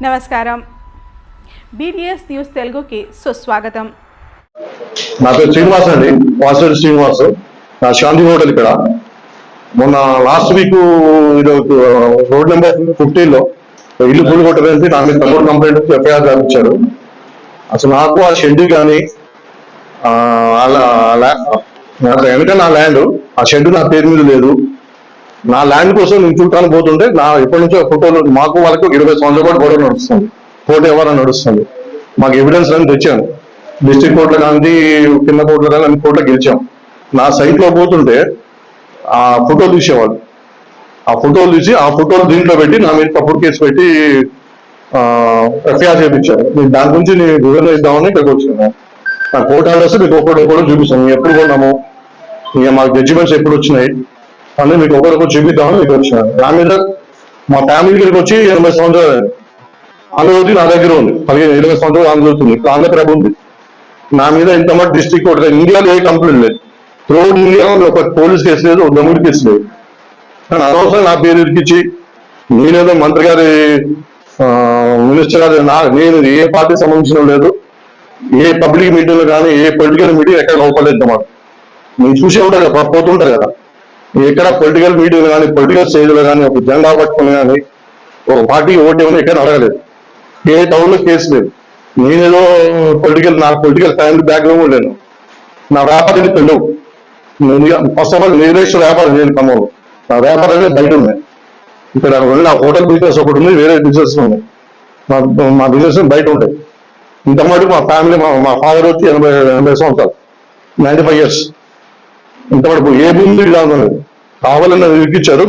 నమస్కారం BDS news తెలుగుకి సుస్వాగతం నా పేరు శ్రీనివాస్ అండి వాసుడి శ్రీనివాస్ నా శాంతి హోటల్ ఇక్కడ మొన్న లాస్ట్ వీక్ ఇది రోడ్ నెంబర్ ఫిఫ్టీన్లో ఇల్లు పూలు కొట్టడానికి నా మీద తమ్ముడు కంప్లైంట్ ఎఫ్ఐఆర్ ఇచ్చారు అసలు నాకు ఆ షెడ్ కానీ వెనక నా ల్యాండ్ ఆ షెడ్ నా పేరు మీద లేదు నా ల్యాండ్ కోసం నేను చూడటానికి పోతుంటే నా ఎప్పటి నుంచో ఫోటోలు మాకు వాళ్ళకు ఇరవై సంవత్సరాల పాటు గొడవ నడుస్తుంది. కోర్టు ఎవరైనా నడుస్తుంది. మాకు ఎవిడెన్స్ అని తెచ్చాను డిస్ట్రిక్ట్ కోర్టులో కానీ కింద కోర్టులో కానీ అన్ని కోర్టులో గెలిచాం. నా సైట్లో పోతుంటే ఆ ఫోటో తీసేవాళ్ళు. ఆ ఫోటోలు తీసి ఆ ఫోటోలు దీంట్లో పెట్టి నా మీద తప్పుడు కేసు పెట్టి ఎఫ్ఐఆర్ చేయించారు నేను దాని గురించి నేను వివరణ ఇద్దామని ఇక్కడికి వచ్చాను. నా కోర్టు ఆర్డర్స్ మీకు ఒకటి ఒకటి చూపిస్తాను. ఎప్పుడు కొన్నాము? ఇక మాకు జడ్జిమెంట్స్ ఎప్పుడు వచ్చినాయి? అని మీకు ఒకరికి చూపిద్దామని మీకు వచ్చాను. నా మీద మా ఫ్యామిలీ దగ్గరికి వచ్చి ఎనభై సంవత్సరాలు ఆంధ్రజ్యోతి నా దగ్గర ఉంది. పదిహేను ఇరవై సంవత్సరాలు ఆంధ్రజ్యోతి ఉంది ఇప్పుడు ఆంధ్రప్రభ ఉంది. నా మీద ఇంతమంది డిస్ట్రిక్ట్ కోర్టు ఇండియాలో ఏ కంప్లైంట్ లేదు. త్రూఅవుట్ ఇండియాలో ఒక పోలీస్ కేసు లేదు ఒక దమ్ముడి కేసు లేదు. కానీ అనవసరం నా పేరు ఇరికిచ్చి నేనేదో మంత్రి గారి మినిస్టర్ గారి నా నేను ఏ పార్టీ సంబంధించిన లేదు. ఏ పబ్లిక్ మీటింగ్లో కానీ ఏ పొలిటికల్ మీటింగ్ ఎక్కడ లోపలేదు మాట నేను చూసే ఉంటారు కదా పోతుంటారు కదా. ఎక్కడ పొలిటికల్ మీడియాలు కానీ పొలిటికల్ స్టేజ్లో కానీ ఒక జెండా పట్టుకుని కానీ ఒక పార్టీ ఓటు ఏమైనా ఎక్కడ అడగలేదు. ఏ టౌన్లో కేసు లేదు. నేనేదో పొలిటికల్ నా పొలిటికల్ ఫ్యామిలీ బ్యాక్గ్రౌండ్ లేను. నా వ్యాపారం పెళ్ళవు నేను ఫస్ట్ ఆఫ్ ఆల్ నిర్దేశ వ్యాపారం నేను ఖమ్మంలో నా వ్యాపారాన్ని బయట ఉన్నాయి. ఇక్కడ నా హోటల్ బిజినెస్ ఒకటి ఉంది వేరే బిజినెస్ ఉన్నాయి మా మా బిజినెస్ బయట ఉంటాయి. ఇంత మటుకు మా ఫ్యామిలీ మా మా ఫాదర్ వచ్చి ఎనభై ఎనభై సంవత్సరాలు. నైంటీ ఫైవ్ ఇయర్స్ ఇంతవరకు ఏ భూమి ఇలా కావాలని ఇరికిచ్చారు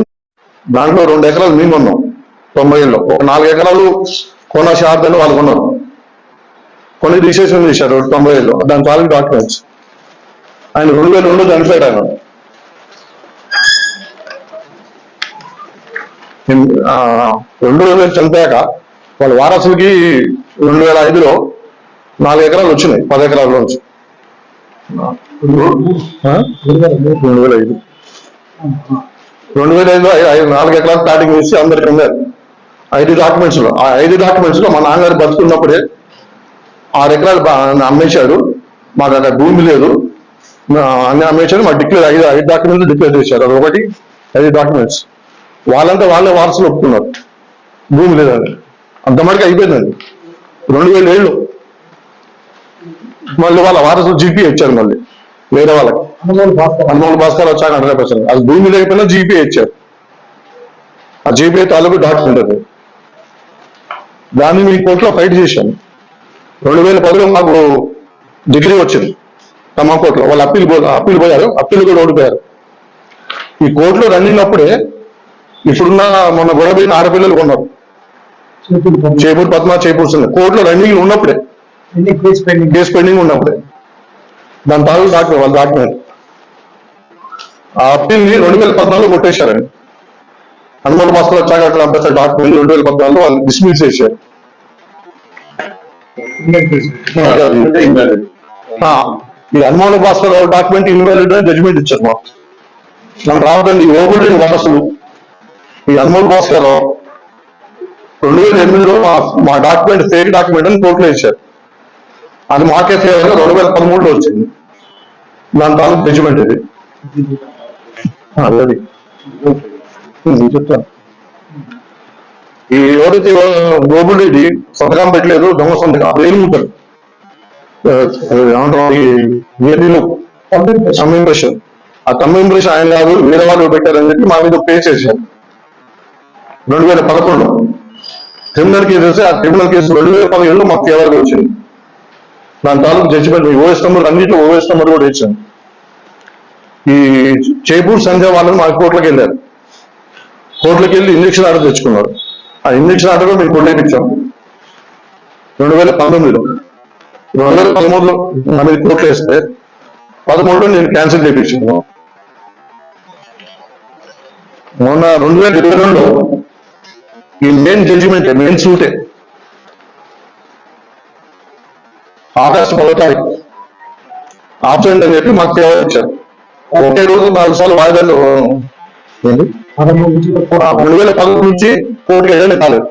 దాంట్లో రెండు ఎకరాలు మేము ఉన్నాం. తొంభై ఏళ్ళు. ఒక నాలుగు ఎకరాలు కొన శారదని వాళ్ళు కొన్నారు. కొన్ని రిజిస్ట్రేషన్ చేశారు తొంభై ఏళ్ళు. దాని తాలూకు డాక్యుమెంట్స్. ఆయన రెండు వేల రెండు చనిపోయాడు ఆయన. రెండు వేల చనిపోయాక వాళ్ళ వారసులకి రెండు వేల ఐదులో నాలుగు ఎకరాలు వచ్చినాయి. పది ఎకరాల నుంచి. రెండు వేల ఐదు. రెండు వేల ఐదులో ఐదు నాలుగు ఎకరాలు స్టార్టింగ్ చేసి అందరికి ఉన్నారు ఐదు డాక్యుమెంట్స్లో. ఆ ఐదు డాక్యుమెంట్స్లో మా నాన్నగారు బతుకున్నప్పుడే ఆరు ఎకరాలు బా- అమ్మేశాడు. మాకు అక్కడ భూమి లేదు. అన్ని అమ్మేశాడు. మా డిక్లేర్ ఐదు ఐదు డాక్యుమెంట్స్ డిక్లేర్ చేశారు. అది ఒకటి ఐదు డాక్యుమెంట్స్ వాళ్ళంతా వాళ్ళే వారసులు ఒప్పుకున్నారు. భూమి లేదని అంతమటికి అయిపోయిందండి. రెండు వేల ఏళ్ళు. మళ్ళీ వాళ్ళ వారసులు జీపీ ఇచ్చారు మళ్ళీ. వేరే వాళ్ళకి. హనుమాన్ భాస్కర్. వచ్చాక హండ్రెడ్ పర్సెంట్. అది భూమి లేకపోయినా జీపీ ఇచ్చారు ఆ జీపీ తాలూకు డాక్యుమెంట్ అది దాన్ని మీ కోర్టులో ఫైట్ చేశాను. రెండు వేల పదిలో మాకు డిగ్రీ వచ్చింది. ఖమ్మం కోర్టులో. వాళ్ళు అప్పీల్ పో అప్పీల్ పోయారు. అప్పీల్ కూడా ఓడిపోయారు. ఈ కోర్టులో రన్నింగ్ అప్పుడే ఇప్పుడున్న మొన్న గొడవైన ఆడపిల్లలు కొన్నారు. చేపూరు పద్మ. చేపూరు కోర్టులో రన్నింగ్ ఉన్నప్పుడే. కేసు పెండింగ్ ఉన్నప్పుడే. దాని తాలూకు డాక్యుమెంట్ వాళ్ళ డాక్యుమెంట్. ఆ అప్పీల్ని రెండు వేల పద్నాలుగులో కొట్టేశారండి. హనుమాన్ భాస్కర్ వచ్చాక అక్కడ అంబేద్కర్ డాక్యుమెంట్ రెండు వేల పద్నాలుగులో వాళ్ళు డిస్మిస్ చేశారు. ఈ హనుమాన్ భాస్కర్ డాక్యుమెంట్ ఇన్వాలిడ్ అని జడ్జిమెంట్ ఇచ్చారు మాకు. మనం రావడండి ఓబుల్ని వారసులు ఈ హనుమాన్ భాస్కర్ రెండు వేల ఎనిమిదిలో మా డాక్యుమెంట్ ఫేక్ డాక్యుమెంట్ అని కోర్టులో ఇచ్చారు. అది మాకే ఫేవర్ రెండు వేల పదమూడులో వచ్చింది. దాని తాలూకు జడ్జిమెంట్ ఇది. అది. చెప్తాను. ఈ ఎవరైతే గోబుల్ రెడ్డి సంతకం పెట్టలేదు దొంగ సంతకం. అది ఏమి ఉంటారు? ఏమంటారు? ఈ ఇంప్రెషన్ ఆ తమ్ ఇంప్రెషన్ ఆయన కాదు వేరే వాళ్ళు పెట్టారని చెప్పి మా మీద పే చేశారు. రెండు వేల పదకొండులో. క్రిమినల్ కేసు వస్తే ఆ క్రిమినల్ కేసు రెండు వేల పదిహేడులో మాకు ఫేవర్గా వచ్చింది. దాని తాలూకు జడ్జిమెంట్ ఓఎస్ నెంబర్ అన్నింటిలో ఓఎస్ నెంబర్ కూడా ఇచ్చాను. ఈ చేపూర్ సంధ్య వాళ్ళని మా కోర్టులకు వెళ్ళారు. కోర్టులకు వెళ్ళి ఇంజక్షన్ ఆర్డర్ తెచ్చుకున్నారు. ఆ ఇంజక్షన్ ఆర్డర్ మేము కోర్టుకి ఇచ్చాం. రెండు వేల పంతొమ్మిదిలో. రెండు వేల పదమూడులో నా మీద కోర్టులో వేస్తే పదమూడులో నేను క్యాన్సిల్ చేయించాను మొన్న రెండు వేల ఇరవై రెండులో ఈ మెయిన్ జడ్జిమెంట్ మెయిన్ సూటే ఆగస్టు పదో తారీఖు. ఆబ్సెంట్ అని చెప్పి మాకు ఫేవర్ ఇచ్చారు. ఒకే రోజు నాలుగు సార్లు వాయిదాలు ఆ రెండు వేల పదకొండు నుంచి కోర్టుకి వెళ్ళని కాలేదు.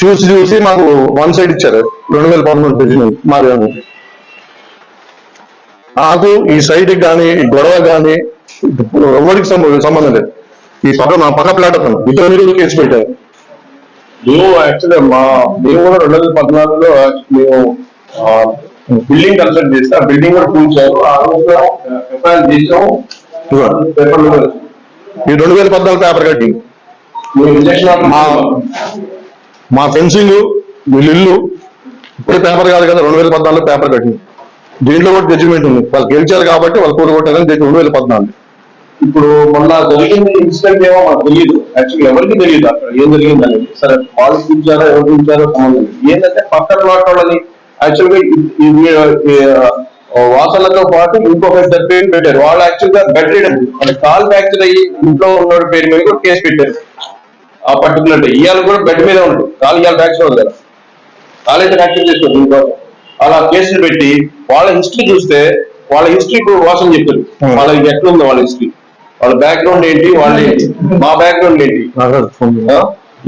చూసి చూసి మాకు వన్ సైడ్ ఇచ్చారు. రెండు వేల పదమూడు పేజీ మారేమో నాకు ఈ సైడ్ కానీ ఈ గొడవ కానీ ఎవరికి సంబంధం సంబంధం లేదు. ఈ పక్క మా పక్క ప్లాట్ అతను. ఇద్దరు మీరు కేసు పెట్టారు. మేము యాక్చువల్లీ మా మేము కూడా రెండు వేల పద్నాలుగులో మేము బిల్డింగ్ కన్స్ట్రక్ట్ చేస్తే ఆ బిల్డింగ్ కూడా కూల్చారు ఆ రోజు ఎఫ్ఐఆర్ చేసాము పేపర్లు. ఈ రెండు వేల పద్నాలుగు పేపర్ కట్టి మా మా ఫెన్సింగ్ వీళ్ళ ఇల్లు ఇప్పుడు పేపర్ కాదు కదా రెండు వేల పద్నాలుగు పేపర్ కట్టింది. దీంట్లో కూడా జడ్జిమెంట్ ఉంది. వాళ్ళు గెలిచారు కాబట్టి వాళ్ళు కూడగొట్టారని రెండు వేల పద్నాలుగు. ఇప్పుడు మొన్న జరిగింది ఇన్సిడెంట్ ఏమో మాకు తెలియదు యాక్చువల్లీ ఎవరికి తెలియదు అక్కడ? ఏం జరిగింది అనేది? సరే వాళ్ళు కూర్చారో ఎవరు సంబంధం లేదు. ఏంటంటే పక్కన ప్లాట్ వాళ్ళని యాక్చువల్గా ఈ వాసనలతో పాటు ఇంకొక ఇద్దరు పేరు పెట్టారు. వాళ్ళు యాక్చువల్గా బెడ్ రీడర్ కాల్ ఫ్రాక్చర్ అయ్యి ఇంట్లో ఉన్న పేరు మీద కూడా కేసు పెట్టారు. ఆ పర్టికులర్ డే ఇవాళ కూడా బెడ్ మీద ఉండదు కాలు ఇవాళ ఫ్రాక్చర్ అవుతుంది కదా. కాలేజ్ ఫ్రాక్చర్ చేసుకోవచ్చు ఇంకోటి అలా కేసులు పెట్టి వాళ్ళ హిస్టరీ చూస్తే వాళ్ళ హిస్టరీ వాసన చెప్పారు వాళ్ళ ఎట్లా ఉంది వాళ్ళ హిస్టరీ వాళ్ళ బ్యాక్గ్రౌండ్ ఏంటి? వాళ్ళు ఏంటి? మా బ్యాక్గ్రౌండ్ ఏంటి?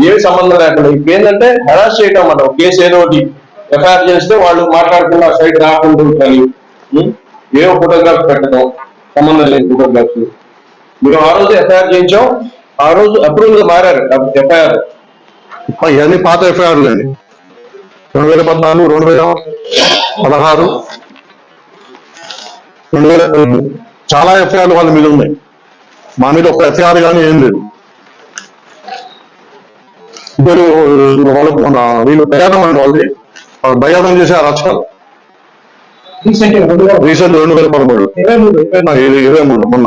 ఏమి సంబంధం లేకుండా. ఇప్పుడు ఏంటంటే హెరాస్ చేయటం అన్నమాట. కేసు ఏదో ఒకటి. ఎఫ్ఐఆర్ చేస్తే వాళ్ళు మాట్లాడకుండా సైడ్ రాకుండా ఉంటారు. ఉం? ఏవో ఫోటోగ్రాఫ్ పెట్టడం సంబంధం లేని ఫోటోగ్రాఫ్స్ మేము ఆ రోజు ఎఫ్ఐఆర్ చేయించాం. ఆ రోజు అప్రూవల్ మారారు ఎఫ్ఐఆర్ ఇవన్నీ పాత ఎఫ్ఐఆర్ అండి రెండు వేల పద్నాలుగు రెండు వేల పదహారు రెండు వేల చాలా ఎఫ్ఐఆర్లు వాళ్ళ మీద ఉన్నాయి. మా మీద ఒక ఎఫ్ఐఆర్ కానీ ఏం లేదు. ఇద్దరు వాళ్ళు వీళ్ళు ప్రయాణం అండి వాళ్ళది. ప్రయాణం చేసే ఆ రచన? రీసెంట్ రెండు వేల పదమూడు. ఇరవై మూడు మొన్న.